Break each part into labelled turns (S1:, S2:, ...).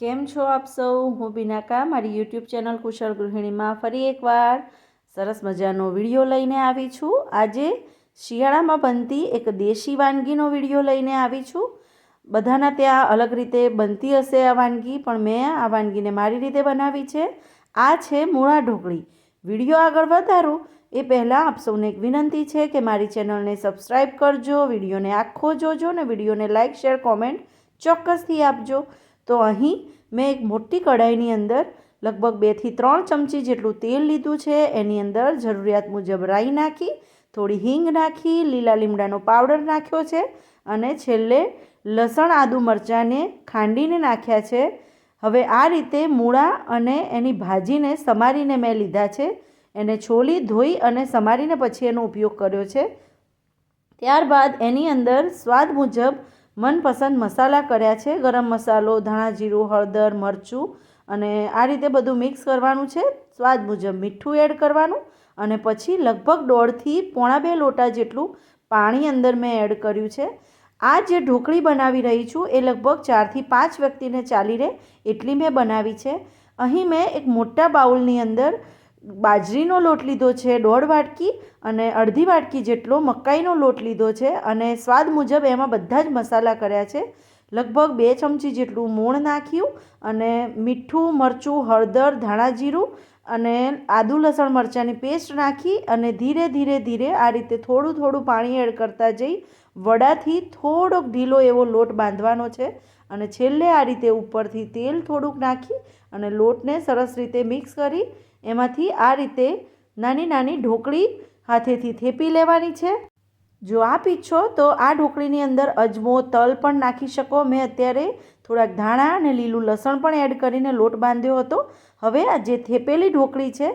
S1: કેમ છો આપ સૌ? હું બિનાકા, મારી યુટ્યુબ ચેનલ કુશળ ગૃહિણીમાં ફરી એકવાર સરસ મજાનો વીડિયો લઈને આવી છું. આજે શિયાળામાં બનતી એક દેશી વાનગીનો વીડિયો લઈને આવી છું. બધાના ત્યાં અલગ રીતે બનતી હશે આ વાનગી, પણ મેં આ વાનગીને મારી રીતે બનાવી છે. આ છે મૂળા ઢોકળી. વીડિયો આગળ વધારું, એ પહેલાં આપ સૌને એક વિનંતી છે કે મારી ચેનલને સબસ્ક્રાઈબ કરજો, વિડીયોને આખો જોજો ને વિડીયોને લાઇક, શેર, કોમેન્ટ ચોક્કસથી આપજો. તો અહીં મેં એક મોટી કઢાઈની અંદર લગભગ બેથી ત્રણ ચમચી જેટલું તેલ લીધું છે. એની અંદર જરૂરિયાત મુજબ રાઈ નાખી, થોડી હિંગ નાખી, લીલા લીમડાનો પાવડર નાખ્યો છે અને છેલ્લે લસણ, આદુ મરચાંને ખાંડીને નાખ્યા છે. હવે આ રીતે મૂળા અને એની ભાજીને સમારીને મેં લીધા છે. એને છોલી, ધોઈ અને સમારીને પછી એનો ઉપયોગ કર્યો છે. ત્યારબાદ એની અંદર સ્વાદ મુજબ મનપસંદ મસાલા કર્યા છે. ગરમ મસાલો, ધાણા જીરું, હળદર, મરચું અને આ રીતે બધું મિક્સ કરવાનું છે. સ્વાદ મુજબ મીઠું એડ કરવાનું અને પછી લગભગ દોઢથી પોણા બે લોટા જેટલું પાણી અંદર મેં એડ કર્યું છે. આ જે ઢોકળી બનાવી રહી છું એ લગભગ ચારથી પાંચ વ્યક્તિને ચાલી રહે એટલી મેં બનાવી છે. અહીં મેં એક મોટા બાઉલની અંદર બાજરીનો લોટ લીધો છે, દોઢ વાટકી અને અડધી વાટકી જેટલો મકાઈનો લોટ લીધો છે અને સ્વાદ મુજબ એમાં બધા જ મસાલા કર્યા છે. લગભગ બે ચમચી જેટલું મૂળ નાખ્યું અને મીઠું, મરચું, હળદર, ધાણા જીરું અને આદુ લસણ મરચાંની પેસ્ટ નાખી અને ધીરે ધીરે ધીરે આ રીતે થોડું થોડું પાણી એડ કરતા જઈ વડાથી થોડોક ઢીલો એવો લોટ બાંધવાનો છે. અને છેલ્લે આ રીતે ઉપરથી તેલ થોડુંક નાખી અને લોટને સરસ રીતે મિક્સ કરી એમાંથી આ રીતે નાની નાની ઢોકળી હાથેથી થેપી લેવાની છે. જો આપ ઈચ્છો તો આ ઢોકળીની અંદર અજમો, તલ પણ નાખી શકો. મેં અત્યારે થોડાક ધાણા અને લીલું લસણ પણ એડ કરીને લોટ બાંધ્યો હતો. હવે આ જે થેપેલી ઢોકળી છે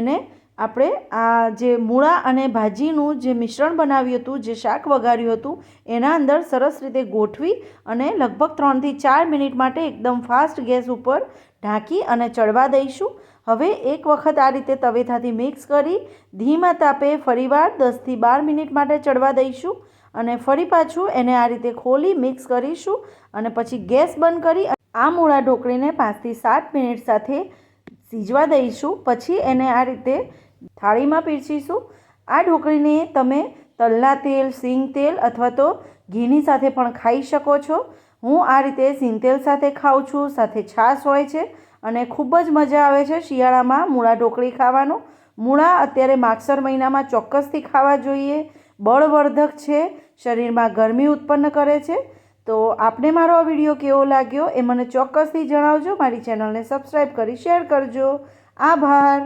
S1: એને આપણે આ જે મૂળા અને ભાજીનું જે મિશ્રણ બનાવ્યું હતું, જે શાક વઘાર્યું હતું, એના અંદર સરસ રીતે ગોઠવી અને લગભગ ત્રણથી ચાર મિનિટ માટે એકદમ ફાસ્ટ ગેસ ઉપર ઢાંકી અને ચડવા દઈશું. હવે એક વખત આ રીતે તવેથાથી મિક્સ કરી ધીમા તાપે ફરીવાર દસથી બાર મિનિટ માટે ચડવા દઈશું અને ફરી પાછું એને આ રીતે ખોલી મિક્સ કરીશું અને પછી ગેસ બંધ કરી આ મૂળા ઢોકળીને પાંચથી સાત મિનિટ સાથે સીજવા દઈશું. પછી એને આ રીતે થાળીમાં પીરસીશું. આ ઢોકળીને તમે તલના તેલ, સિંગ તેલ અથવા તો ઘીની સાથે પણ ખાઈ શકો છો. હું આ રીતે સિંગ તેલ સાથે ખાઉં છું, સાથે છાશ હોય છે અને ખૂબ જ મજા આવે છે શિયાળામાં મૂળા ઢોકળી ખાવાનું. મૂળા અત્યારે માગસર મહિનામાં ચોક્કસથી ખાવા જોઈએ. બળવર્ધક છે, શરીરમાં ગરમી ઉત્પન્ન કરે છે. તો આપને મારો આ વીડિયો કેવો લાગ્યો એ મને ચોક્કસથી જણાવજો. મારી ચેનલને સબસ્ક્રાઈબ કરી શેર કરજો. આભાર.